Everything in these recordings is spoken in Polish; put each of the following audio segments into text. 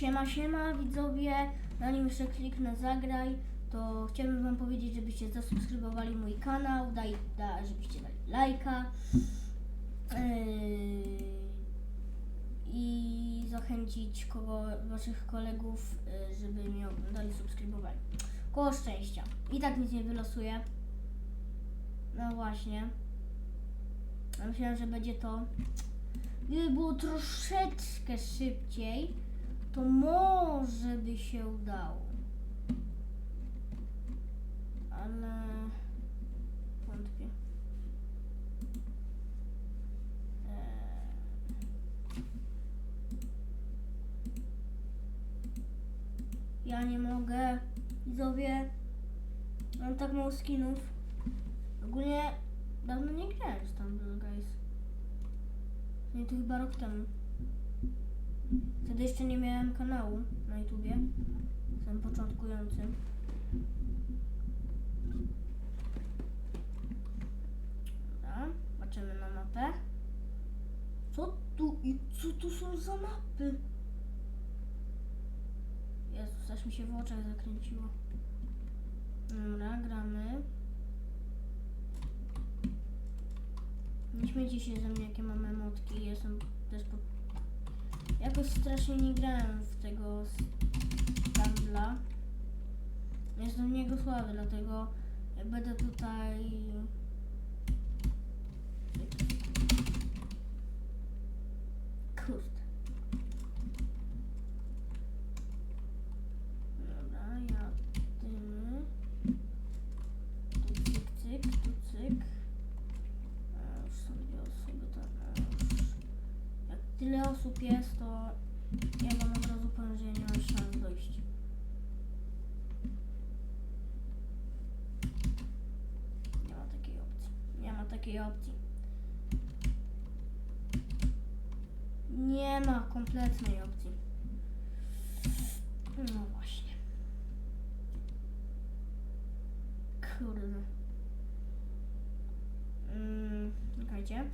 Siema, siema widzowie, zanim jeszcze kliknę zagraj, to chciałbym wam powiedzieć, żebyście zasubskrybowali mój kanał, daj, da, żebyście dali lajka yy, i zachęcić kogo, waszych kolegów, yy, żeby mnie oglądali, subskrybowali. Koło szczęścia. I tak nic nie wylosuje. No właśnie. Ja Myślałem, że będzie to. Gdyby było troszeczkę szybciej, to może by się udało. Ale wątpię. Eee. Ja nie mogę. Widzowie, mam tak mało skinów. Ogólnie dawno nie grałem z Tumble Guys. Nie, to chyba rok temu. Wtedy jeszcze nie miałem kanału na YouTubie. Jestem początkującym. Dobra, patrzymy na mapę. Co tu i co tu są za mapy? Jezus, aż mi się w oczach zakręciło. Dobra, gramy. Nie śmiejcie się ze mnie, jakie mam emotki. Jakoś strasznie nie grałem w tego Stambla. Jestem w niego słaby, dlatego będę tutaj... Kurde. Dobra, ja tymy. Tu cyk, cyk, tu cyk. A, już są dwie osoby, to a, już. Jak tyle osób jest, to ja wam od razu powiem, że nie mam szans dojść. Nie ma takiej opcji. Nie ma takiej opcji. Nie ma kompletnej opcji. No właśnie. Kurde. Mm, czekajcie.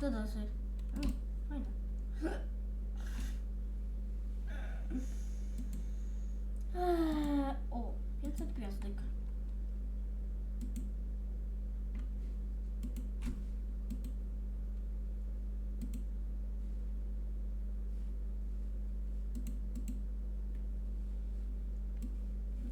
To jest? Mm, fajne. Eee, o, 500 gwiazdek.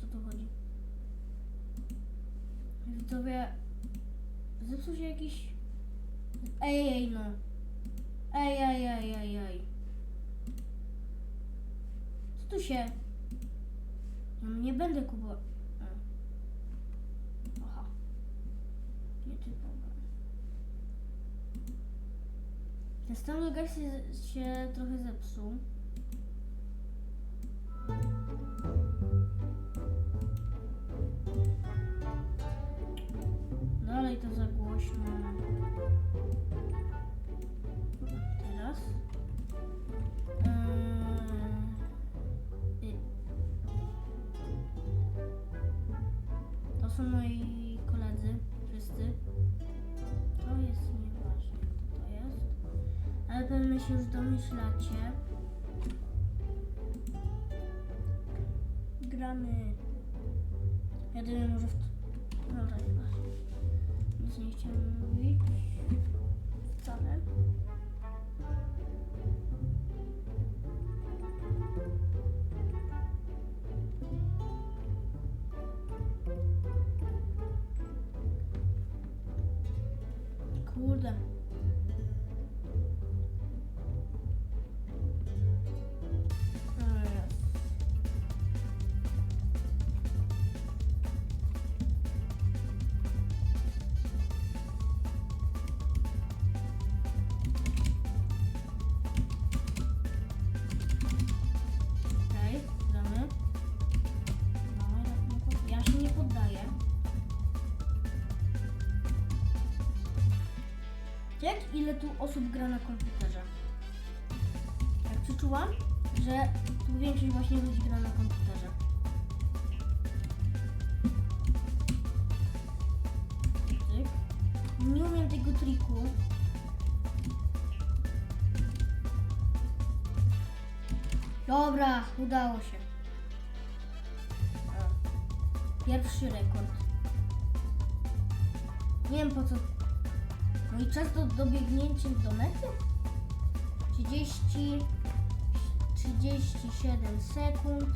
Co tu chodzi? Widzowie, zepsuł się jakiś... Ej, ej, no. Ej, ej, ej, ej, ej. Co tu się... No nie będę kupował. Aha. Nietypowe. Ten stan Legacy się trochę zepsuł. Teraz. Eee, y. To są moi koledzy, wszyscy. To jest nieważne, kto to jest. Ale pewnie się już domyślacie. Gramy. Jedynie może w... Kurde. Ile tu osób gra na komputerze? odczuwam, że tu większość właśnie ludzi gra na komputerze. Nie umiem tego triku. Dobra, udało się. Pierwszy rekord. Nie wiem po co. Mój czas do dobiegnięcia do mety? 30, 37 sekund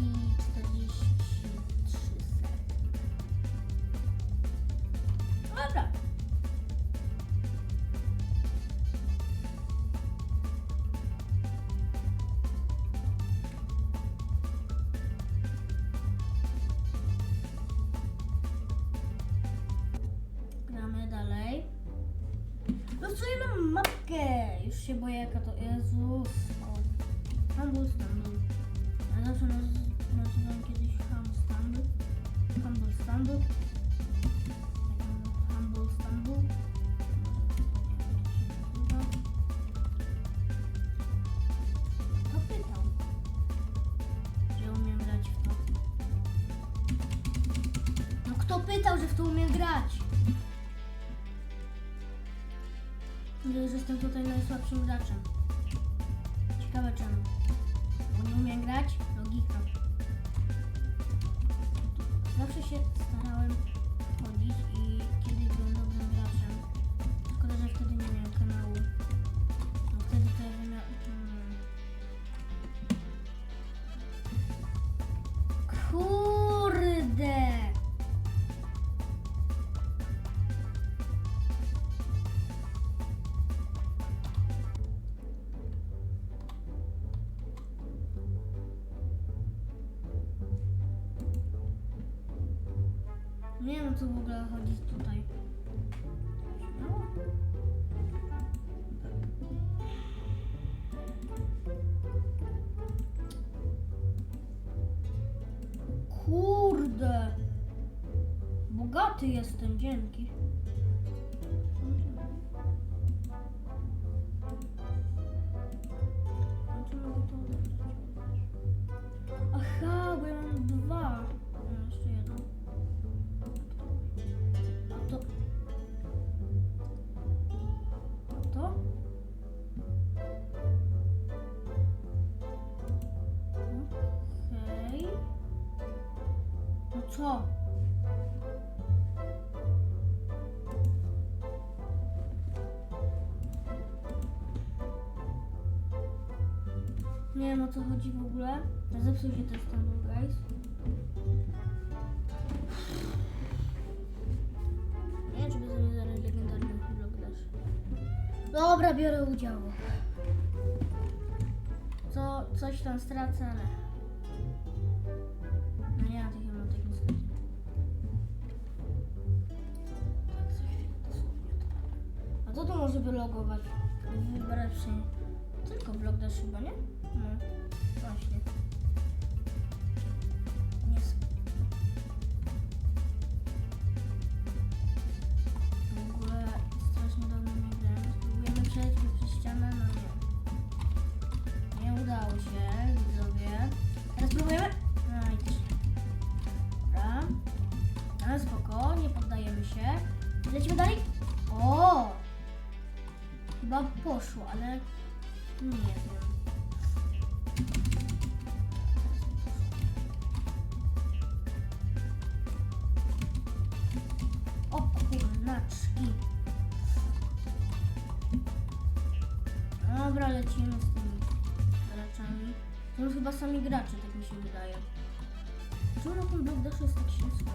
i 43 się boję jaka to... Jezus. O. Humble Stumble. Ja zawsze naz- nazywam kiedyś Humble Stumble. Humble. Tak, Humble. No kto pytał, że w to umiem grać? Że jestem tutaj najsłabszym graczem. Ciekawe czemu. Bo nie umiem grać? Logika. Zawsze się starałem co w ogóle chodzi tutaj. Kurde. Bogaty jestem, dzięki. Co? Nie wiem o co chodzi w ogóle. Zepsuł się ten standard, guys. Nie wiem, czy by sobie zaraz legendarny vlog dasz. Dobra, biorę udział. Co, coś tam stracę, ale... wylogować? Wybrać się... Tylko vlog dasz chyba, nie? No, właśnie. Ale nie wiem. O kurnaczki. Dobra, lecimy z tymi graczami. To już chyba sami gracze, tak mi się wydaje. Czemu na tym Block Dash jest tak ślisko?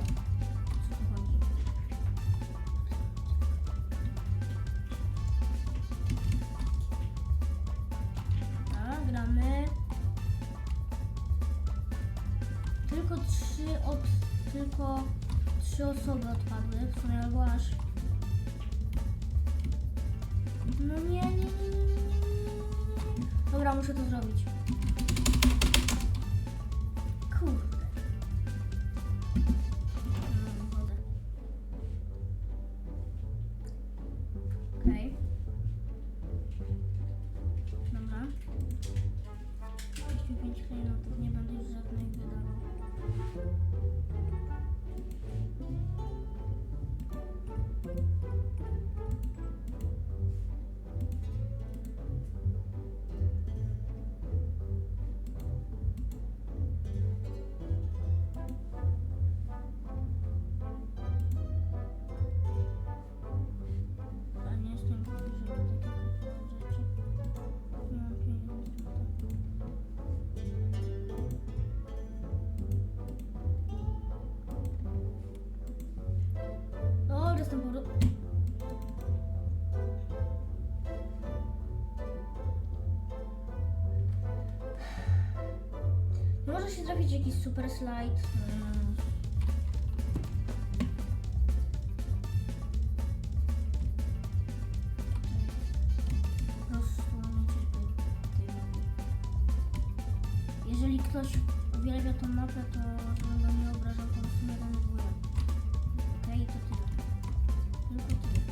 Tylko trzy od... Tylko trzy osoby odpadły, w sumie albo aż... No nie, nie, nie, nie, nie, nie. Dobra, muszę to zrobić. Kurde. Mm. Okej. Dobra. 5 klejnotów, nie będę już żadnych thank you trafić jakiś super slajd. Po prostu nie. Jeżeli ktoś uwielbia tą mapę, to żebym go nie obrażał, po prostu mnie denerwuje. Okej, to tyle. Tylko tyle.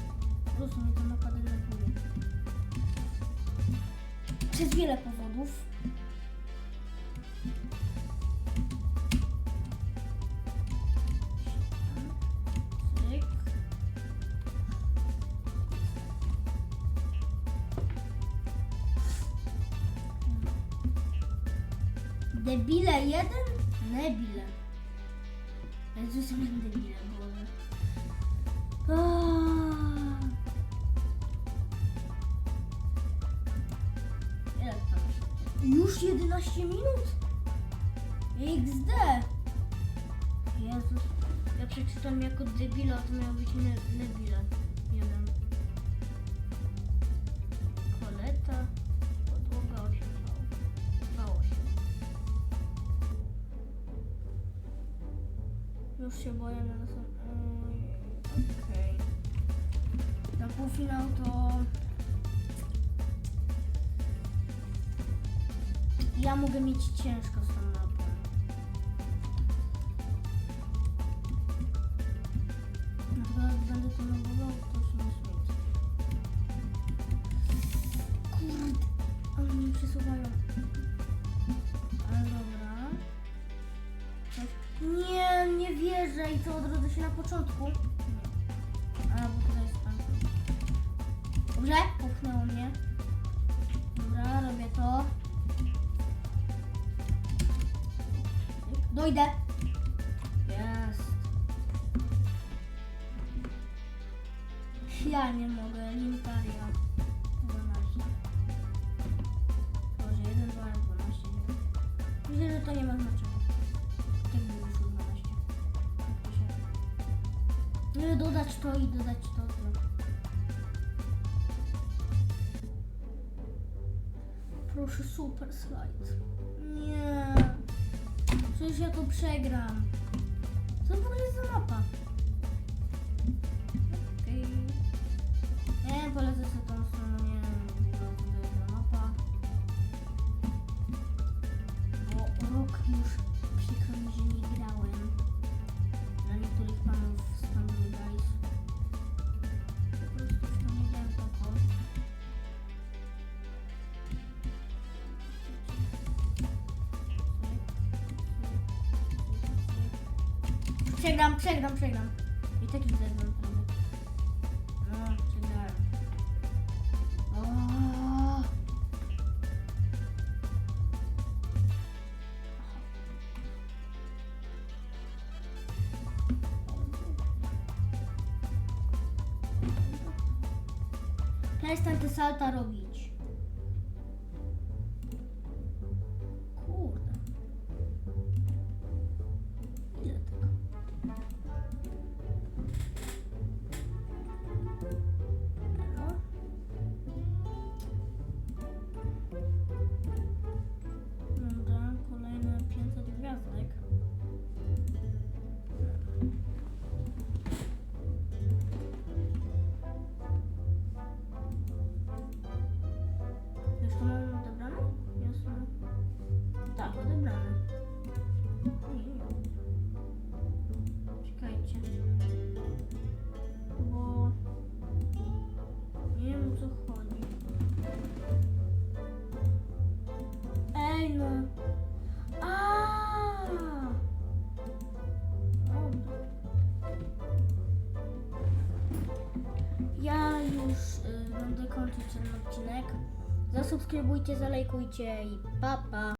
Po prostu mnie ta mapa denerwuje. Przez wiele powodów. Debile jeden? Nebile. Jezus, mnie debile, tam? Już 11 minut? XD. Jezus. Ja przeczytam jako debila, to miał być ne nebile. Już się boję na następny. Okej. Na półfinał to. Ja mogę mieć ciężko z i to odrodzę się na początku. A, bo tutaj jest tam. Dobrze, popchnęło mnie. Dobra, robię to. Dojdę. Jest. Ja nie mogę, Limitaria. 12. Boże, 1, 2, 12. Myślę, że to nie ma znaczenia. Nie, dodać to i dodać to. to. Proszę, super slajd. Nie. Przecież ja to przegram. Co w ogóle jest za mapa? Przegram, przegram, przegram. I tak już zerwam prawie. No, przegrałem. O. Przestań te salta robić. Zasubskrybujcie, zalajkujcie i pa pa!